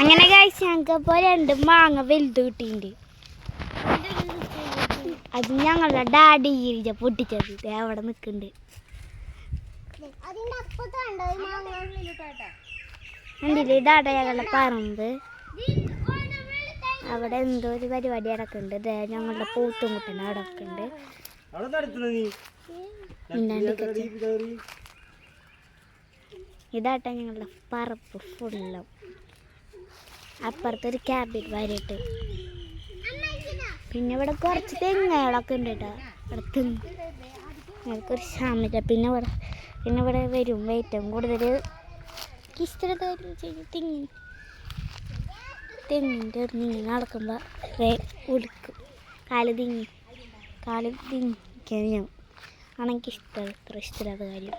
അങ്ങനെ കഴിച്ച് ഞങ്ങൾക്ക് ഇപ്പോൾ രണ്ട് മാങ്ങ വലുത് കിട്ടിയിട്ടുണ്ട്. അത് ഞങ്ങളുടെ ഡാഡി ഈരിച്ച പൊട്ടിച്ചത്. ദേ അവിടെ നിൽക്കുന്നുണ്ട്. അതിന്റെ അപ്പുറത്തുണ്ടോ ഈ മാങ്ങ? കണ്ടില്ലേ? ഇതാണ് ഞങ്ങളുടെ പറമ്പ്. അവിടെ എന്തോ ഒരു പരിപാടി നടക്കുന്നുണ്ട്. ദേ ഞങ്ങളുടെ പൂത്തും കുട്ടന അവിടെ ഉണ്ട്. ഇതാട്ടെ ഞങ്ങളുടെ പറപ്പ് ഫുള്ളും അപ്പുറത്തൊരു ക്യാബിൻ വരിട്ട് പിന്നെ ഇവിടെ കുറച്ച് തെങ്ങുകളൊക്കെ ഉണ്ട് കേട്ടോ ഇവിടെ തെങ്ങ്. ഞങ്ങൾക്കൊരു ക്ഷാമില്ല പിന്നെ ഇവിടെ പിന്നെ ഇവിടെ വരും. ഏറ്റവും കൂടുതൽ ഇഷ്ടത്തെ തെങ്ങി തെങ്ങിന്റെ ഒരു ഇങ്ങനെ നടക്കുമ്പോൾ ഉടുക്കും കാൽ തിങ്ങി. കാൽ തിങ്ങിക്കാൻ ഞാൻ ആണെങ്കിൽ ഇഷ്ടം. ഇത്ര ഇഷ്ടമില്ലാത്ത കാര്യം.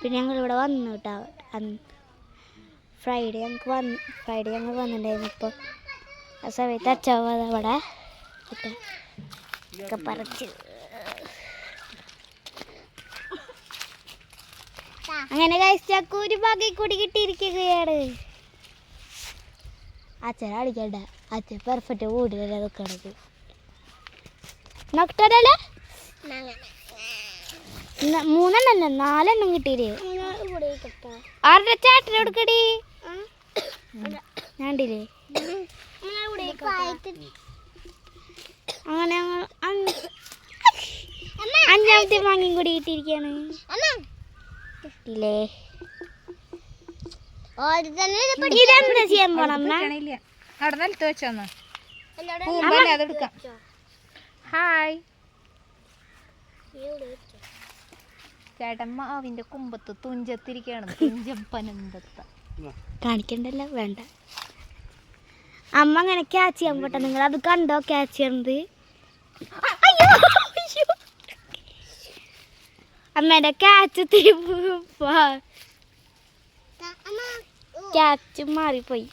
പിന്നെ ഞങ്ങളിവിടെ വന്നു കേട്ടോ. ഫ്രൈഡേ ഞങ്ങൾക്ക് വന്ന് ഫ്രൈഡേ ഞങ്ങൾ വന്നിട്ടുണ്ടായിരുന്നു ഇപ്പോൾ ആ സമയത്ത് അച്ഛൻ അവിടെ ഒക്കെ പറിച്ച്. അങ്ങനെ കഴിച്ചു ഒരു ഭാഗം കൂടി കിട്ടിയിരിക്കുകയാണ്. അച്ഛൻ അടിക്കണ്ട അച്ഛൻ പെർഫെക്റ്റ് കൂടിയല്ലേ നിൽക്കണത് മൂന്നെണ്ണം മൂന്നെണ്ണല്ല നാലെണ്ണം കിട്ടിയില്ലേ? ആരുടെ ചേട്ടൻ എടുക്കടി ഞാണ്ടില്ലേ അങ്ങനെ അഞ്ചാമത്തെ മാങ്ങയും കൂടി കിട്ടിയിരിക്കുകയാണ് കിട്ടിയില്ലേ ഇതെന്താ ചെയ്യാൻ പോണം അമ്മ? ഇല്ല അവിടെ നിലത്ത് വെച്ചോന്ന് പൂമ്പല്ലേ അതെടുക്കാം ഹായ്. കുമ്പത്ത് തുഞ്ചത്തിരിക്കുകയാണ് തുഞ്ചപ്പനന്തത്ത കാണിക്കണ്ടല്ലോ വേണ്ട. അമ്മ അങ്ങനെ ക്യാച്ച് ചെയ്യാൻ പോട്ടെ നിങ്ങൾ അത് കണ്ടോ ക്യാച്ച് ചെയ്യണത് അയ്യോ, അയ്യോ. അമ്മേന്റെ ക്യാച്ച് ക്യാച്ച് മാറിപ്പോയി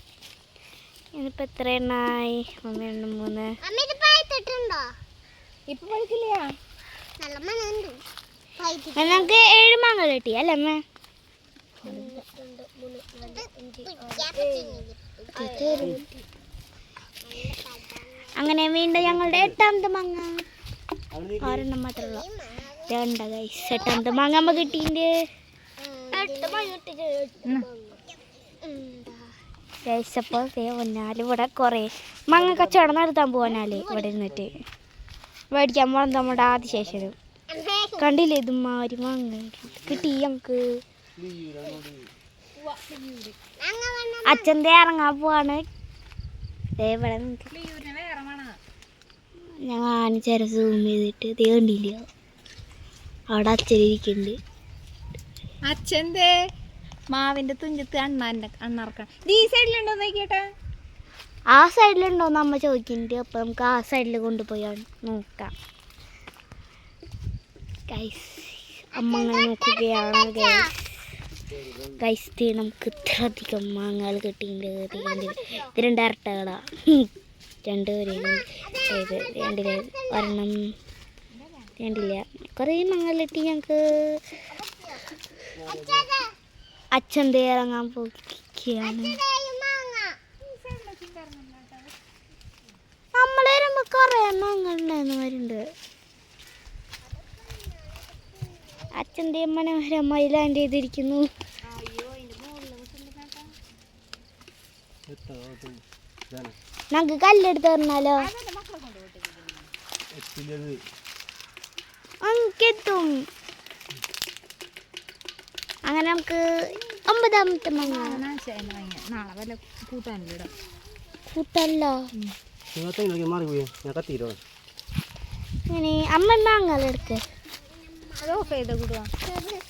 ഇനിയിപ്പോ എത്ര എണ്ണായി ഒന്ന് രണ്ട് മൂന്ന് ഇത് നമുക്ക് ഏഴ് മാങ്ങ കിട്ടി അല്ലേ അമ്മ അങ്ങനെ വീണ്ടും ഞങ്ങളുടെ എട്ടാമത്തെ മാങ്ങ. ഒരെണ്ണം മാത്രമേ ഉള്ളൂ. രണ്ട ഗൈസ് എട്ടാമത്തെ മാങ്ങ അമ്മ കിട്ടിയിട്ടുണ്ട്. കഴിച്ചപ്പോൾ ഇവിടെ കുറേ മാങ്ങ കച്ചവടം നടത്താൻ പോവാനാല് ഇവിടെ ഇരുന്നിട്ട്. മേടിക്കാൻ പോകണം നമ്മുടെ ആദ്യ ശേഷം. കണ്ടില്ലേ ഇത് മാരി മാങ്ങ? കിട്ടി ഞങ്ങക്ക്. അച്ഛന്റെ ഇറങ്ങാൻ പോവാണ്. ഇവിടെ ഞാൻ ആനച്ചേര സൂം ചെയ്തിട്ട്. ഇത് കണ്ടില്ല? അവിടെ അച്ഛനിരിക്കുന്നുണ്ട് അച്ഛന്റെ മാവിന്റെ തുഞ്ചത്ത് അണ്ണാന്റെ ഇത് ഈ സൈഡിലുണ്ടോ നോക്കിയേട്ടാ? ആ സൈഡിലുണ്ടോ അമ്മ ചോദിക്കുന്നുണ്ട്. അപ്പം നമുക്ക് ആ സൈഡിൽ കൊണ്ടുപോയി നോക്കാം. ഗൈസ് അമ്മ അങ്ങനെ നോക്കുകയാണ് ഗൈസ് നമുക്ക് ഇത്ര അധികം മാങ്ങകൾ കിട്ടിയിട്ടുണ്ട്. ഇത്? രണ്ട് ഇരട്ടകളാ. രണ്ട് പേരെയും ചെയ്ത് രണ്ടിൽ ഒരെണ്ണം രണ്ടില്ല. കുറേ മങ്ങലിട്ട് ഞങ്ങൾക്ക് അച്ഛൻ ഇറങ്ങാൻ പോയിരിക്കുകയാണ് നമ്മൾ കുറേ കൊറേ വരുന്നുണ്ട്. അച്ഛന്റെ മനോഹരമായി ലാൻഡ് ചെയ്തിരിക്കുന്നു നമുക്ക് കല്ലെടുത്ത് തന്നാലോ എത്തും അങ്ങനെ നമുക്ക് ഒമ്പതാമത്തെ മാങ്ങ കൂട്ടല്ലോ. അങ്ങനെ അമ്മ മാങ്ങലെടുക്ക് അത് ഓഫ് ചെയ്ത കൂടുക